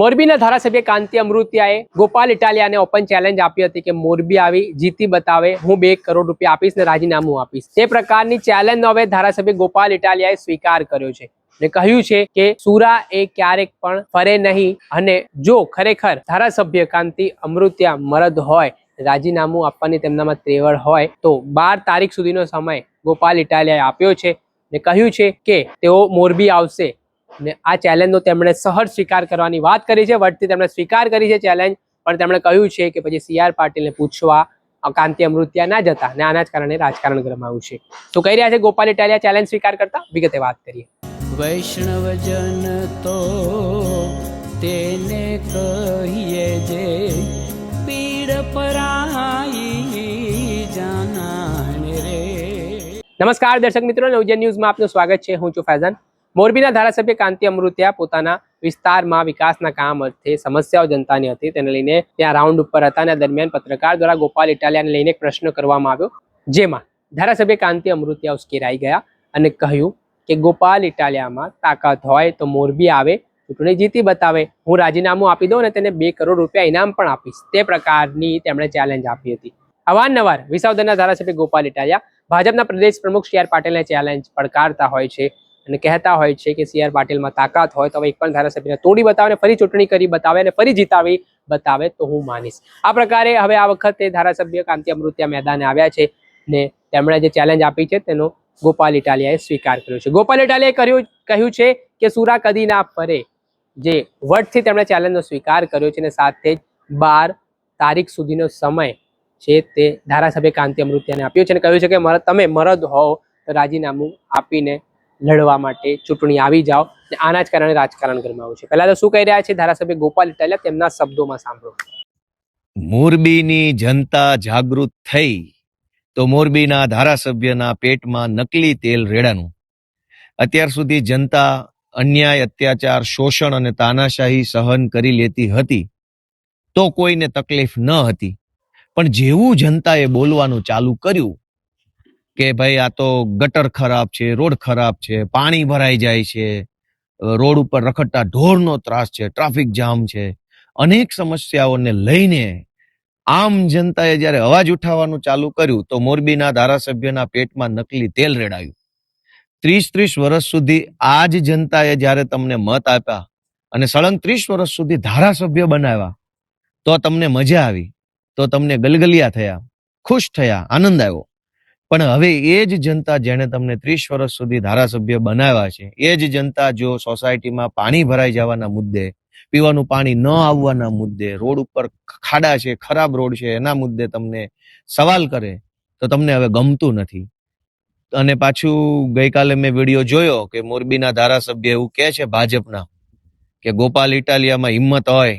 મોરબીના ધારાસભ્ય કાંતિ અમૃતિયાએ ગોપાલ ઇટાલિયાને ઓપન ચેલેન્જ આપી હતી કે મોરબી આવી જીતી બતાવે, હું બે કરોડ રૂપિયા આપીશ ને રાજીનામું આપીશ. તે પ્રકારની ચેલેન્જનો હવે ધારાસભ્ય ગોપાલ ઇટાલિયાએ સ્વીકાર કર્યો છે ને કહ્યું છે કે સુરા એ ક્યારેક પણ ફરે નહીં અને જો ખરેખર ધારાસભ્ય કાંતિ અમૃતિયા મરદ હોય, રાજીનામું આપવાની તેમનામાં ત્રેવડ હોય, તો બાર તારીખ સુધીનો સમય ગોપાલ ઇટાલિયાએ આપ્યો છે ને કહ્યું છે કે તેઓ મોરબી આવશે. ને આ ચેલેન્જનો તેમણે સહજ સ્વીકાર કરવાની વાત કરી છે. વટથી તેમણે સ્વીકાર કરી છે ચેલેન્જ પણ તેમણે કહ્યું છે કે પછી સી આર પાટીલને પૂછવા કાંતિ અમૃત્યા ના જતા ને આના જ કારણે રાજકારણ ગરમાયું છે. તો કહી રહ્યા છે ગોપાલ ઇટાલિયા ચેલેન્જ સ્વીકાર કરતા? વિગતે વાત કરીએ. વૈષ્ણવજન તો તેને કહીએ જે પીડ પરાઈ જાનાને રે. નમસ્કાર દર્શક મિત્રો નવજન ન્યૂઝમાં આપનું સ્વાગત છે. હું છું ફૈઝાન. મોરબીના ધારાસભ્ય કાંતિ અમૃતિયા પોતાના વિસ્તારમાં વિકાસના કામ અર્થે સમસ્યાઓ જનતાની હતી. તેને લઈને ત્યાં રાઉન્ડ ઉપર હતા અને દરમિયાન પત્રકાર દ્વારા ગોપાલ ઇટાલિયાને લઈને એક પ્રશ્ન કરવામાં આવ્યો, જેમાં ધારાસભ્ય કાંતિ અમૃતિયા ઉશ્કેરાઈ ગયા અને કહ્યું કે ગોપાલ ઇટાલિયામાં તાકાત હોય તો મોરબી આવે, ચૂંટણી જીતી બતાવે, હું રાજીનામું આપી દઉં અને તેને બે કરોડ રૂપિયા ઇનામ પણ આપીશ. તે પ્રકારની તેમણે ચેલેન્જ આપી હતી. અવારનવાર વિસાવદરના ધારાસભ્ય ગોપાલ ઇટાલિયા ભાજપના પ્રદેશ પ્રમુખ સી આર પાટીલને ચેલેન્જ પડકારતા હોય છે. અને કહેતા હોય છે કે સી આર પાટીલમાં તાકાત હોય, તો હવે એક પણ ધારાસભ્યને તોડી બતાવે ફરી ચૂંટણી કરી બતાવે અને ફરી જીતાવી બતાવે તો હું માનીશ. આ પ્રકારે હવે આ વખતે ધારાસભ્ય કાંતિ અમૃત્યા મેદાને આવ્યા છે ને તેમણે જે ચેલેન્જ આપી છે તેનો ગોપાલ ઇટાલિયાએ સ્વીકાર કર્યો છે. ગોપાલ ઇટાલિયાએ કર્યું કહ્યું છે કે સુરા કદી ના ફરે. જે વટથી તેમણે ચેલેન્જનો સ્વીકાર કર્યો છે અને સાથે જ બાર તારીખ સુધીનો સમય છે તે ધારાસભ્ય કાંતિ અમૃતિયાને આપ્યો છે અને કહ્યું છે કે તમે મરદ હોવ તો રાજીનામું આપીને લડવા માટે ચૂંટણી આવી જાઓ અને આના જ કારણે રાજકારણ ગરમાવું છે. પહેલા તો શું કહી રહ્યા છે ધારાસભ્ય ગોપાલ ઇટાલિયા? તેમના શબ્દોમાં સાંભળો. મોરબીની જનતા જાગૃત થઈ તો મોરબીના ધારાસભ્યના પેટમાં નકલી તેલ રેડાનું અત્યાર સુધી જનતા અન્યાય, અત્યાચાર, શોષણ અને તાનાશાહી સહન કરી લેતી હતી તો કોઈને તકલીફ ન હતી. પણ જેવું જનતાએ બોલવાનું ચાલુ કર્યું કે ભાઈ આ તો ગટર ખરાબ છે, રોડ ખરાબ છે, પાણી ભરાઈ જાય છે રોડ ઉપર રખડતા ઢોરનો ત્રાસ છે, ટ્રાફિક જામ છે. અનેક સમસ્યાઓને લઈને આમ જનતાએ જ્યારે અવાજ ઉઠાવવાનું ચાલુ કર્યું તો મોરબીના ધારાસભ્યના પેટમાં નકલી તેલ રેડાયું. ત્રીસ ત્રીસ વર્ષ સુધી આ જ જનતાએ જ્યારે તમને મત આપ્યા અને સળંગ ત્રીસ વર્ષ સુધી ધારાસભ્ય બનાવ્યા તો તમને મજા આવી, તો તમને ગલગલિયા થયા, ખુશ થયા, આનંદ આવ્યો. પણ હવે એ જ જનતા જેણે તમને ત્રીસ વર્ષ સુધી ધારાસભ્ય બનાવ્યા છે, એ જ જનતા જો સોસાયટીમાં પાણી ભરાઈ જવાના મુદ્દે, પીવાનું પાણી ન આવવાના મુદ્દે, રોડ ઉપર ખાડા છે, ખરાબ રોડ છે, એના મુદ્દે તમને સવાલ કરે, તો તમને હવે ગમતું નથી. અને પાછું ગઈકાલે મેં વીડિયો જોયો કે મોરબીના ધારાસભ્ય એવું કહે છે ભાજપના, કે ગોપાલ ઇટાલિયામાં હિંમત હોય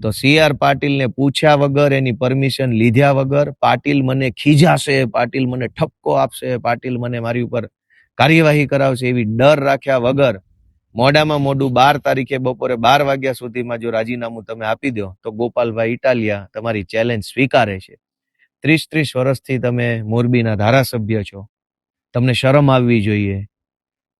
તો સી આર પાટીલને પૂછ્યા વગર, એની પરમિશન લીધા વગર, પાટીલ મને ખીજાશે, પાટીલ મને ઠપકો આપશે, પાટીલ મને મારી ઉપર કાર્યવાહી કરાવશે એવી ડર રાખ્યા વગર મોડામાં મોડું બાર તારીખે બપોરે બાર વાગ્યા સુધીમાં જો રાજીનામું તમે આપી દો, તો ગોપાલભાઈ ઇટાલિયા તમારી ચેલેન્જ સ્વીકારે છે. ત્રીસ ત્રીસ વર્ષથી તમે મોરબીના ધારાસભ્ય છો. તમને શરમ આવવી જોઈએ.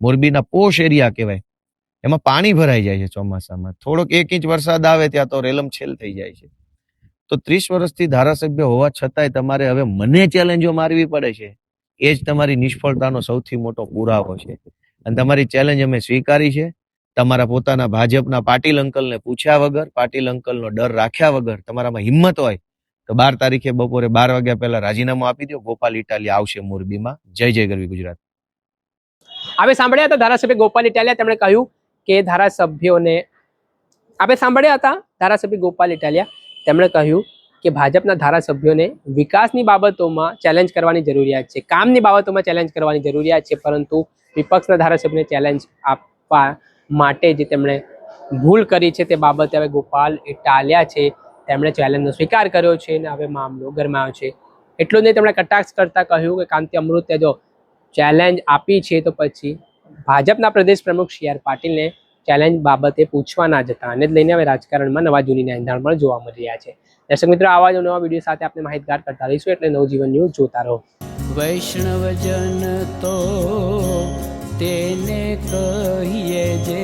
મોરબીના પોશ એરિયા કહેવાય. એમાં પાણી ભરાઈ જાય છે ચોમાસામાં. થોડોક એક ઇંચ વરસાદ આવે ત્યાં તો રેલમ છેલ થઈ જાય છે. તો ત્રીસ વર્ષથી ધારાસભ્ય હોવા છતાંય તમારે હવે મને ચેલેન્જો મારવી પડે છે. એ જ તમારી નિષ્ફળતાનો સૌથી મોટો પુરાવો છે. અને તમારી ચેલેન્જ અમે સ્વીકારી છે. તમારા પોતાના ભાજપના પાટીલ અંકલને પૂછ્યા વગર, પાટીલ અંકલનો ડર રાખ્યા વગર તમારામાં હિંમત હોય તો બાર તારીખે બપોરે બાર વાગ્યા પહેલા રાજીનામું આપી દો. ગોપાલ ઇટાલી આવશે મોરબીમાં. જય જય ગરવી ગુજરાત. આપણે સાંભળ્યા હતા? ધારાસભ્ય ગોપાલ ઇટાલિયા તેમણે કહ્યું કે ધારાસભ્યોને આપણે સાંભળ્યા હતા? ધારાસભ્ય ગોપાલ ઇટાલિયા તેમણે કહ્યું કે ભાજપના ધારાસભ્યોને વિકાસની બાબતોમાં ચેલેન્જ કરવાની જરૂરિયાત છે. કામની બાબતોમાં ચેલેન્જ કરવાની જરૂરિયાત છે, પરંતુ વિપક્ષના ધારાસભ્યને ચેલેન્જ આપવા માટે જે તેમણે ભૂલ કરી છે તે બાબતે હવે ગોપાલ ઇટાલિયા છે, તેમણે ચેલેન્જનો સ્વીકાર કર્યો છે અને હવે મામલો ગરમાયો છે. એટલું જ નહીં, તેમણે કટાક્ષ કરતા કહ્યું કે કાંતિ અમૃતે જો ચેલેન્જ આપી છે તો પછી ભાજપના પ્રદેશ પ્રમુખ સી આર પાટીલને ચેલેન્જ બાબતે પૂછવા ના જતા અને જ લઈને હવે રાજકારણમાં નવા જૂની એંધાણ પણ જોવા મળી રહ્યા છે. દર્શક મિત્રો, આવા જ નવા વીડિયો સાથે આપણે માહિતગાર કરતા રહીશું એટલે નવજીવન ન્યૂઝ જોતા રહો. વૈષ્ણવજન તો તેને કહીએ જે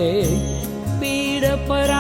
પીડ પર